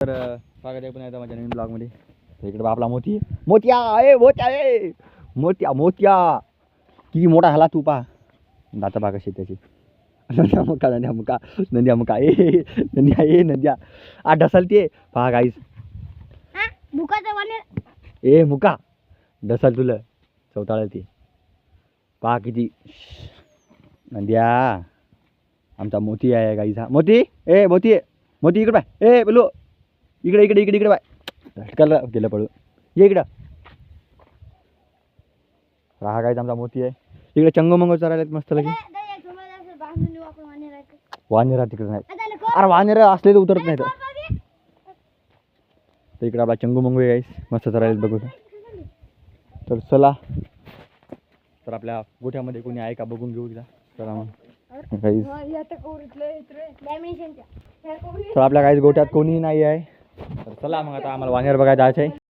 तर स्वागत आहे पुन्हा एकदा माझ्या नवीन ब्लॉगमध्ये. इकडे बा आपला मोती. मोत्या ए मोत्या ए! मोत्या मोत्या! किती मोठा झाला तू पा. दाता पा कशी त्याची नंद्या मुका नंद्या मुका नंद्या मुका ए नंद्या ए नंद्या. आ ढसलते पहा हा वाने ए मुका. ढसल तुला. चौताळा ती. पहा किती. नंद्या. आमचा मोती आहे गाईचा मोती? ए मोती? मोती इकडे पाय ए बोलो इकडे इकडे इकडे इकडे पाय झटकायला गेलं पळू ये इकडं. राहा गाईचा आमचा मोती आहे. इकडे चंगमंग चरायला मस्त लगे वानेरा तिकडे नाही. अरे वानेरा असले तर उतरत नाही तर. इकडे आपला चंगू मंगू आहे गाईस मस्त चरायला बघू तर चला. तर आपल्या गोठ्यामध्ये कोणी आहे का बघून घेऊ तिला? चला मग. तर आपल्या काहीच गोठ्यात कोणी नाही आहे. चला मग आता आम्हाला वानेर बघायला जायचं आहे